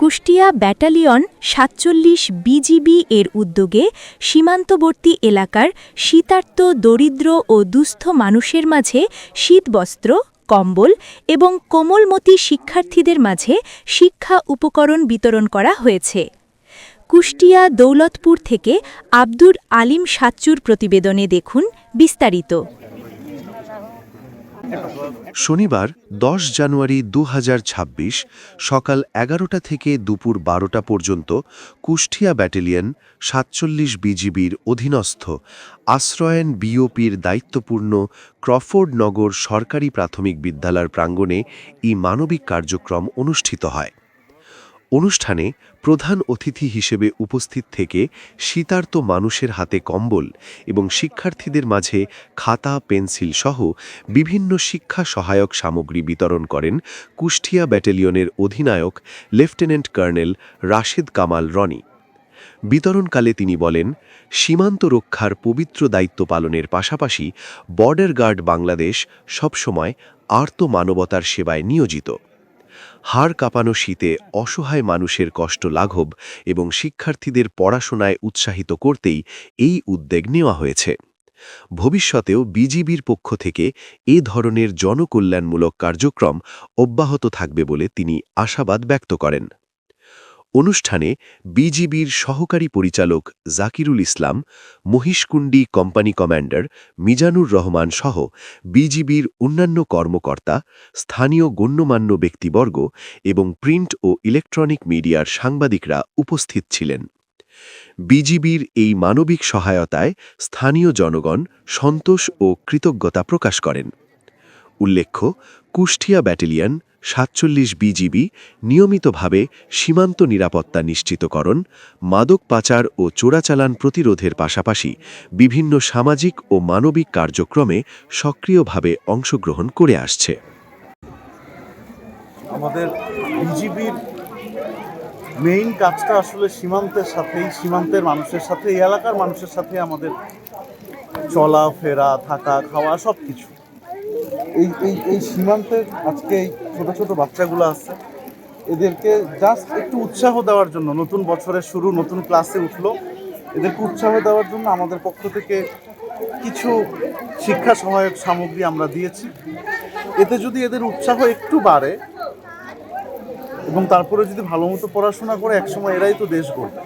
Kushtia battalion সাতচল্লিশ BGB এর উদ্যোগে সীমান্তবর্তী এলাকার শীতার্ত দরিদ্র ও দুস্থ মানুষের মাঝে শীতবস্ত্র, কম্বল এবং কোমলমতি শিক্ষার্থীদের মাঝে শিক্ষা উপকরণ বিতরণ করা হয়েছে। কুষ্টিয়া দৌলতপুর থেকে আব্দুর আলিম সাচ্চুর প্রতিবেদনে দেখুন বিস্তারিত। শনিবার, দশ জানুয়ারি দু হাজার ছাব্বিশ সকাল এগারোটা থেকে দুপুর বারোটা পর্যন্ত কুষ্টিয়া ব্যাটালিয়ন সাতচল্লিশ বিজিবির অধীনস্থ আশ্রয়ন বিওপির দায়িত্বপূর্ণ ক্রফোর্ডনগর সরকারি প্রাথমিক বিদ্যালয়ের প্রাঙ্গণে এই মানবিক কার্যক্রম অনুষ্ঠিত হয়। অনুষ্ঠানে প্রধান অতিথি হিসেবে উপস্থিত থেকে শীতার্ত মানুষের হাতে কম্বল এবং শিক্ষার্থীদের মাঝে খাতা, পেন্সিল সহ বিভিন্ন শিক্ষা সহায়ক সামগ্রী বিতরণ করেন কুষ্টিয়া ব্যাটালিয়নের অধিনায়ক লেফটেন্যান্ট কর্নেল রাশেদ কামাল রনি। বিতরণকালে তিনি বলেন, সীমান্ত রক্ষার পবিত্র দায়িত্ব পালনের পাশাপাশি বর্ডার গার্ড বাংলাদেশ সবসময় আর্ত মানবতার সেবায় নিয়োজিত। হাড় কাঁপানো শীতে অসহায় মানুষের কষ্ট লাঘব এবং শিক্ষার্থীদের পড়াশোনায় উৎসাহিত করতেই এই উদ্যোগ নেওয়া হয়েছে। ভবিষ্যতেও বিজিবির পক্ষ থেকে এ ধরনের জনকল্যাণমূলক কার্যক্রম অব্যাহত থাকবে বলে তিনি আশাবাদ ব্যক্ত করেন। অনুষ্ঠানে বিজিবির সহকারী পরিচালক জাকিরুল ইসলাম, মহিষকুণ্ডি কোম্পানি কমান্ডার মিজানুর রহমান সহ বিজিবির অন্যান্য কর্মকর্তা, স্থানীয় গণ্যমান্য ব্যক্তিবর্গ এবং প্রিন্ট ও ইলেকট্রনিক মিডিয়ার সাংবাদিকরা উপস্থিত ছিলেন। বিজিবির এই মানবিক সহায়তায় স্থানীয় জনগণ সন্তোষ ও কৃতজ্ঞতা প্রকাশ করেন। উল্লেখ্য, কুষ্টিয়া ব্যাটালিয়ন সাতচল্লিশ বিজিবি নিয়মিতভাবে সীমান্ত নিরাপত্তা নিশ্চিতকরণ, মাদক পাচার ও চোরাচালান প্রতিরোধের পাশাপাশি বিভিন্ন সামাজিক ও মানবিক কার্যক্রমে সক্রিয়ভাবে অংশগ্রহণ করে আসছে। আমাদের বিজিবির মেইন কাজটা আসলে সীমান্তের সাথেই, সীমান্তের মানুষের সাথে এলাকার মানুষের সাথে আমাদের চলা, ফেরা, থাকা, খাওয়া সব কিছু এই এই এই সীমান্তের আজকে এই ছোটো ছোটো বাচ্চাগুলো আছে, এদেরকে জাস্ট একটু উৎসাহ দেওয়ার জন্য, নতুন বছরের শুরু, নতুন ক্লাসে উঠল, এদেরকে উৎসাহ দেওয়ার জন্য আমাদের পক্ষ থেকে কিছু শিক্ষা সহায়ক সামগ্রী আমরা দিয়েছি। এতে যদি এদের উৎসাহ একটু বাড়ে এবং তারপরে যদি ভালো মতো পড়াশোনা করে, একসময় এরাই তো দেশ গড়বে।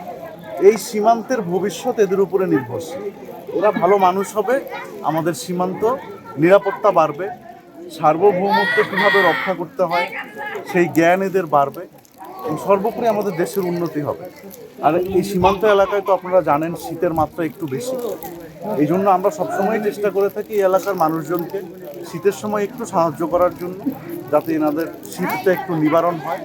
এই সীমান্তের ভবিষ্যৎ এদের উপরে নির্ভরশীল। এরা ভালো মানুষ হবে, আমাদের সীমান্ত নিরাপত্তা বাড়বে। সার্বভৌমত্ব কীভাবে রক্ষা করতে হয়, সেই জ্ঞান এদের বাড়বে এবং সর্বোপরি আমাদের দেশের উন্নতি হবে। আর এই সীমান্ত এলাকায় তো আপনারা জানেন শীতের মাত্রা একটু বেশি। এই জন্য আমরা সবসময় চেষ্টা করে থাকি এই এলাকার মানুষজনকে শীতের সময় একটু সাহায্য করার জন্য, যাতে এনাদের শীতটা একটু নিবারণ হয়।